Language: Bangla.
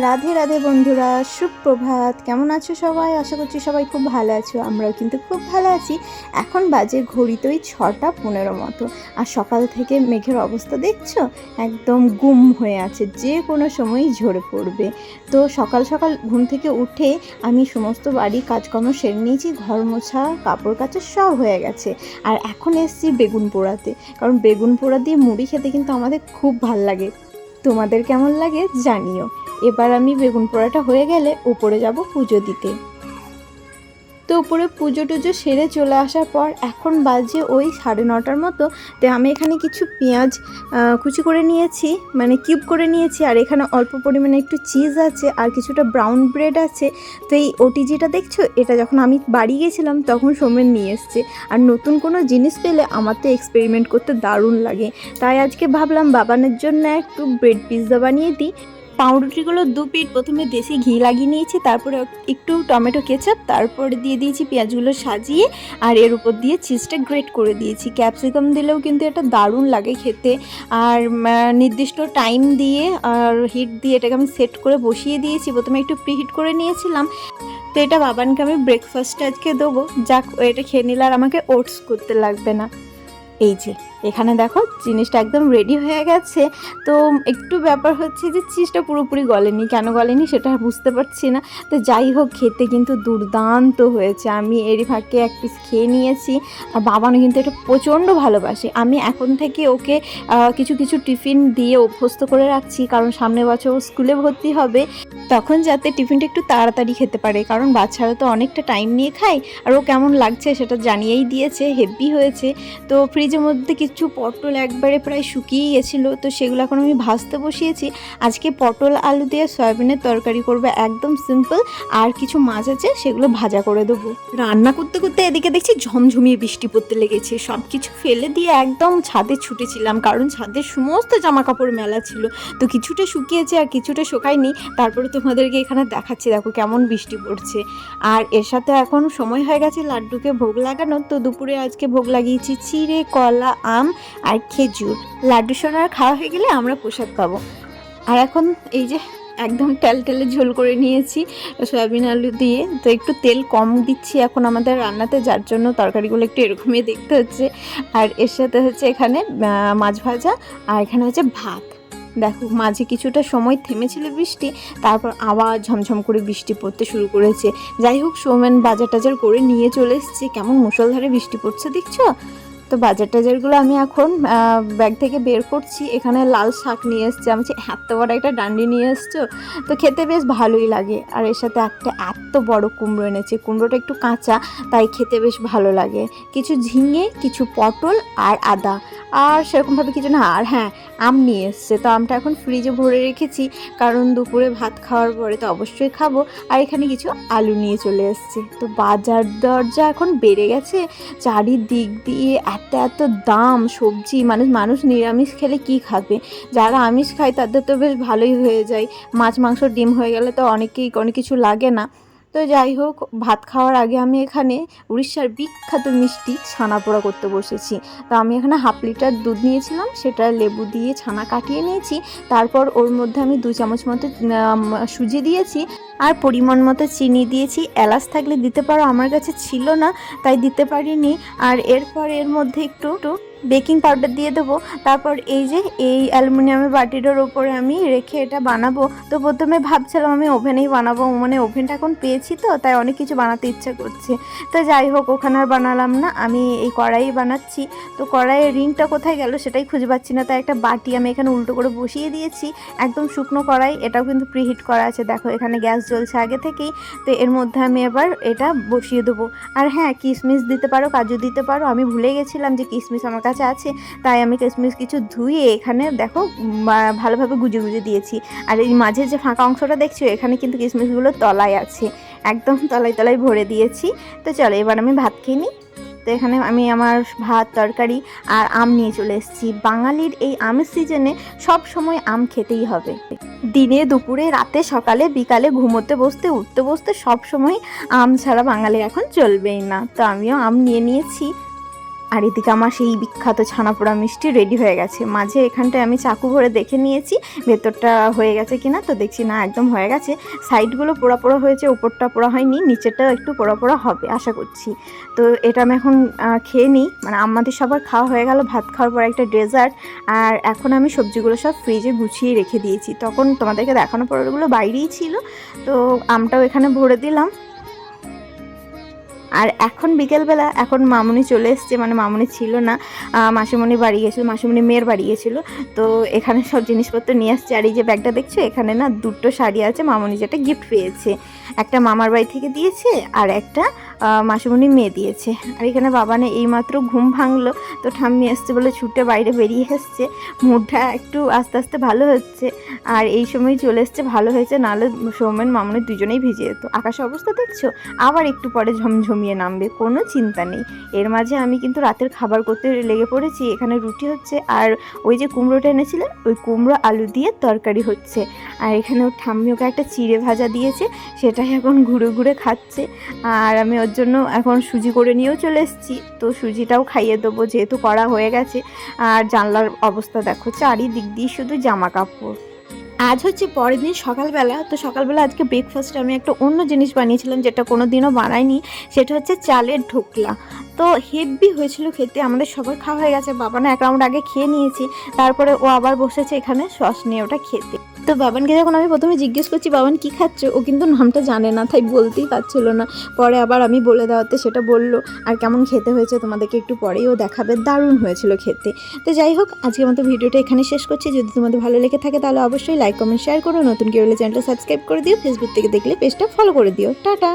রাধে রাধে বন্ধুরা, সুপ্রভাত। কেমন আছো সবাই? আশা করছি সবাই খুব ভালো আছো, আমরাও কিন্তু খুব ভালো আছি। এখন বাজে ঘড়িতেই ছটা পনেরো মতো। আর সকাল থেকে মেঘের অবস্থা দেখছ? একদম গুম হয়ে আছে, যে কোনো সময়ই ঝরে পড়বে। তো সকাল সকাল ঘুম থেকে উঠে আমি সমস্ত বাড়ি কাজকর্ম সেরে নিয়েছি, ঘর মোছা, কাপড় কাচা সব হয়ে গেছে। আর এখন এসছি বেগুন পোড়াতে কারণ বেগুন পোড়া দিয়ে মুড়ি খেতে কিন্তু আমাদের খুব ভালো লাগে। তোমাদের কেমন লাগে জানিও। এবার আমি বেগুন পোড়াটা হয়ে গেলে উপরে যাব পুজো দিতে। তো উপরে পুজো টুজো সেরে চলে আসার পর এখন বাজে ওই সাড়ে নটার মতো। তো আমি এখানে কিছু পেঁয়াজ কুচি করে নিয়েছি মানে কিউব করে নিয়েছি, আর এখানে অল্প পরিমাণে একটু চিজ আছে আর কিছুটা ব্রাউন ব্রেড আছে। তো এই ওটিজিটা দেখছ? এটা যখন আমি বাড়ি গেছিলাম তখন সোমেন নিয়ে এসছে। আর নতুন কোনো জিনিস পেলে আমার তো এক্সপেরিমেন্ট করতে দারুণ লাগে। তাই আজকে ভাবলাম বাবানের জন্য একটু ব্রেড পিৎজা বানিয়ে দিই। পাউরুটিগুলো দু পিট প্রথমে দেশি ঘি লাগিয়ে নিয়েছি, তারপরে একটু টমেটো কেচাপ, তারপরে দিয়ে দিয়েছি পেঁয়াজগুলো সাজিয়ে, আর এর উপর দিয়ে চিজটা গ্রেট করে দিয়েছি। ক্যাপসিকাম দিলেও কিন্তু এটা দারুণ লাগে খেতে। আর নির্দিষ্ট টাইম দিয়ে আর হিট দিয়ে এটাকে আমি সেট করে বসিয়ে দিয়েছি। প্রথমে একটু প্রিহিট করে নিয়েছিলাম। তো এটা বাবানকে আমি ব্রেকফাস্টে আজকে দেবো। যাক এটা খেয়ে নিলে আর আমাকে ওটস করতে লাগবে না। এই যে। এখানে দেখো জিনিসটা একদম রেডি হয়ে গেছে। তো একটু ব্যাপার হচ্ছে যে চিজটা পুরোপুরি গলেনি। কেন গলেনি সেটা বুঝতে পারছি না। তো যাই হোক, খেতে কিন্তু দুর্দান্ত হয়েছে। আমি এরই ফাঁকে এক পিস খেয়ে নিয়েছি। আর বাবানও কিন্তু এটা প্রচণ্ড ভালোবাসে। আমি এখন থেকে ওকে কিছু কিছু টিফিন দিয়ে অভ্যস্ত করে রাখছি। কারণ সামনে বছর স্কুলে ভর্তি হবে। তখন যাতে টিফিনটা একটু তাড়াতাড়ি খেতে পারে। কারণ বাচ্চারা তো অনেকটা টাইম নিয়ে খায়। আর ও কেমন লাগছে সেটা জানিয়েই দিয়েছে। হেভি হয়েছে। তো ফ্রিজের মধ্যে কিছু পটল একবারে প্রায় শুকিয়ে গেছিল, তো সেগুলো এখন আমি ভাজতে বসিয়েছি। আজকে পটল আলু দিয়ে সয়াবিনের তরকারি করবে, একদম সিম্পল আর কিছু মাছ আছে, সেগুলো ভাজা করে দেবো। রান্না করতে করতে এদিকে দেখছি ঝমঝমিয়ে বৃষ্টি পড়তে লেগেছে। সব কিছু ফেলে দিয়ে একদম ছাদে ছুটেছিলাম, কারণ ছাদের সমস্ত জামা কাপড় মেলা ছিল। তো কিছুটা শুকিয়েছে আর কিছুটা শুকায়নি। তারপরে তোমাদেরকে এখানে দেখাচ্ছি, দেখো কেমন বৃষ্টি পড়ছে। আর এর সাথে এখন সময় হয়ে গেছে লাড্ডুকে ভোগ লাগানো তো দুপুরে আজকে ভোগ লাগিয়েছি চিড়ে, কলা, আম আর খেজুর। লাড্ডু সোনার খাওয়া হয়ে গেলে আমরা প্রসাদ পাবো। আর এখন এই যে একদম তেলে ঝোল করে নিয়েছি সয়াবিন আলু দিয়ে। তো একটু তেল কম দিচ্ছি এখন আমাদের রান্নাতে, যার জন্য তরকারিগুলো একটু এরকমই দেখতে হচ্ছে। আর এর সাথে হচ্ছে এখানে মাছ ভাজা আর এখানে হচ্ছে ভাত। দেখো, মাঝে কিছুটা সময় থেমেছিল বৃষ্টি, তারপর আবার ঝমঝম করে বৃষ্টি পড়তে শুরু করেছে। যাই হোক সৌমেন বাজার টাজার করে নিয়ে চলে এসছে। কেমন মুষলধারে বৃষ্টি পড়ছে, দেখছ? তো বাজার টাজারগুলো আমি এখন ব্যাগ থেকে বের করছি। এখানে লাল শাক নিয়ে এসছে। আমি এত বড় একটা ডান্ডি নিয়ে এসছো, তো খেতে বেশ ভালোই লাগে। আর এর সাথে একটা এত বড় কুমড়ো এনেছে। কুমড়োটা একটু কাঁচা, তাই খেতে বেশ ভালো লাগে। কিছু ঝিঙে, কিছু পটল আর আদা। আর সেরকমভাবে কিছু না, আর হ্যাঁ আম নিয়ে এসছে। তো আমটা এখন ফ্রিজে ভরে রেখেছি। কারণ দুপুরে ভাত খাওয়ার পরে তো অবশ্যই খাব। আর এখানে কিছু আলু নিয়ে চলে এসছে। তো বাজার দরজা এখন বেড়ে গেছে। চারিদিক দিয়ে এত এত দাম, সবজি, মানুষ মানুষ নিরামিষ খেলে কি খাবে? যারা আমিষ খায় তাদের তো বেশ ভালোই হয়ে যায়। মাছ, মাংস, ডিম হয়ে গেলে তো অনেকেই, অনেক কিছু লাগে না। তো যাই হোক, ভাত খাওয়ার আগে আমি এখানে উড়িষ্যার বিখ্যাত মিষ্টি ছানা পোড়া করতে বসেছি। তো আমি এখানে হাফ লিটার দুধ নিয়েছিলাম, সেটা লেবু দিয়ে ছানা কাটিয়ে নিয়েছি। তারপর ওর মধ্যে আমি দু চামচ মতো সুজি দিয়েছি আর পরিমাণ মতো চিনি দিয়েছি। এলাচ থাকলে দিতে পারো, আমার কাছে ছিল না, তাই দিতে পারিনি। আর এরপর এর মধ্যে একটু একটু বেকিং পাউডার দিয়ে দেবো। তারপর এই যে, এই অ্যালুমিনিয়ামের বাটিটার ওপরে আমি রেখে এটা বানাবো। তো প্রথমে ভাবছিলাম আমি ওভেনেই বানাবো। মানে ওভেনটা এখন পেয়েছি তো, তাই অনেক কিছু বানাতে ইচ্ছা করছে। তো যাই হোক, ওখানে আর বানালাম না। আমি এই কড়াই বানাচ্ছি। তো কড়াইয়ের রিংটা কোথায় গেল সেটাই খুঁজে পাচ্ছি না। তাই একটা বাটি আমি এখানে উল্টো করে বসিয়ে দিয়েছি। একদম শুকনো কড়াই, এটাও কিন্তু প্রিহিট করা আছে। দেখো, এখানে গ্যাস জ্বলছে আগে থেকেই। তো এর মধ্যে আমি এবার এটা বসিয়ে দেবো। আর হ্যাঁ কিশমিশ দিতে পারো, কাজু দিতে পারো। আমি ভুলে গেছিলাম যে কিশমিশ আমার কাছে আছে, তাই আমি কিশমিশ কিছু ধুয়ে এখানে দেখো ভালোভাবে গুজে গুজে দিয়েছি। আর এই মাঝের যে ফাঁকা অংশটা দেখছ, এখানে কিন্তু কিশমিশগুলো তলায় আছে। একদম তলায় তলায় ভরে দিয়েছি। তো চলো, এবার আমি ভাত খেয়ে নিই। তো এখানে আমি আমার ভাত, তরকারি আর আম নিয়ে চলে এসেছি। বাঙালির এই আমের সিজনে সব সময় আম খেতেই হবে। দিনে, দুপুরে, রাতে, সকালে, বিকালে, ঘুমোতে বসতে, উঠতে বসতে সব সময় আম ছাড়া বাঙালি এখন চলবেই না। তো আমিও আম নিয়ে নিয়েছি। আর এদিকে আমার সেই বিখ্যাত ছানাপোড়া মিষ্টি রেডি হয়ে গেছে। মাঝে এখানটায় আমি চাকু ভরে দেখে নিয়েছি, ভেতরটা হয়ে গেছে কিনা তো দেখছি না, একদম হয়ে গেছে। সাইডগুলো পোড়া পোড়া হয়েছে, উপরটা পোড়া হয়নি নিচেরটা একটু পোড়া পোড়া হবে, আশা করছি। তো এটা আমি এখন খেয়ে নিই। মানে আমাদের সবার খাওয়া হয়ে গেল, ভাত খাওয়ার পর একটা ডেজার্ট আর এখন আমি সবজিগুলো সব ফ্রিজে গুছিয়ে রেখে দিয়েছি। তখন তোমাদেরকে দেখানো পর ওগুলো বাইরেই ছিল। তো আমটাও এখানে ভরে দিলাম। আর এখন বিকেলবেলা এখন মামুনি চলে এসছে মানে মামুনি ছিল না মাসিমণি বাড়ি গেছিল, মাসিমণি মেয়ের বাড়ি গেছিল, তো এখানে সব জিনিসপত্র নিয়ে আসছে। আর এই যে ব্যাগটা দেখছ, এখানে না দুটো শাড়ি আছে, মামুনি যেটা গিফট পেয়েছে। একটা মামার বাড়ি থেকে দিয়েছে, আর একটা মাসিমণি মেয়ে দিয়েছে। আর এখানে বাবা বাবানে এইমাত্র ঘুম ভাঙলো। তো ঠাম্মি এসছে বলে ছুটে বাইরে বেরিয়ে এসছে। মুডটা একটু আস্তে আস্তে ভালো হচ্ছে। আর এই সময় চলে এসছে, ভালো হয়েছে। নাহলে সৌমেন, মামুনি দুজনেই ভিজে যেত। আকাশের অবস্থা দেখছ? আবার একটু পরে ঝমঝমিয়ে নামবে, কোনো চিন্তা নেই। এর মাঝে আমি কিন্তু রাতের খাবার করতে লেগে পড়েছি। এখানে রুটি হচ্ছে, আর ওই যে কুমড়োটা এনেছিলেন, ওই কুমড়ো আলু দিয়ে তরকারি হচ্ছে। আর এখানে ওর ঠাম্মি ওকে একটা চিড়ে ভাজা দিয়েছে, সেটাই এখন ঘুরে ঘুরে খাচ্ছে। আর আমি ওর জন্য এখন সুজি করে নিয়েও চলে এসেছি। তো সুজিটাও খাইয়ে দেবো, যেহেতু করা হয়ে গেছে। আর জানলার অবস্থা দেখো, চারিদিক দিয়ে শুধু জামা কাপড়। আজ হচ্ছে পরের দিন সকালবেলা। তো সকালবেলা আজকে ব্রেকফাস্টে আমি একটা অন্য জিনিস বানিয়েছিলাম, যেটা কোনো দিনও বানাইনি। সেটা হচ্ছে চালের ঢোকলা। তো হেভি হয়েছিল খেতে, আমাদের সবার খাওয়া হয়ে গেছে। বাবা না এক রাউন্ড আগে খেয়ে নিয়েছি। তারপরে ও আবার বসেছে এখানে, সস নিয়ে ওটা খেতে। তো বাবানকে যখন আমি প্রথমে জিজ্ঞেস করছি, বাবান, কি খাচ্ছে? ও কিন্তু নামটা জানে না, তাই বলতেই পারছিল না। পরে আবার আমি বলে দেওয়াতে সেটা বলল, আর কেমন খেতে হয়েছে তোমাদেরকে একটু পরেই ও দেখাবে। দারুণ হয়েছিল খেতে। তো যাই হোক আজকে মতো ভিডিওটা এখানে শেষ করছি। যদি তোমাদের ভালো লেগে থাকে তাহলে অবশ্যই লাইক, কমেন্ট, শেয়ার করো। নতুন কেউ হলে চ্যানেলটা সাবস্ক্রাইব করে দিও। ফেসবুক থেকে দেখলে পেজটা ফলো করে দিও। টাটা!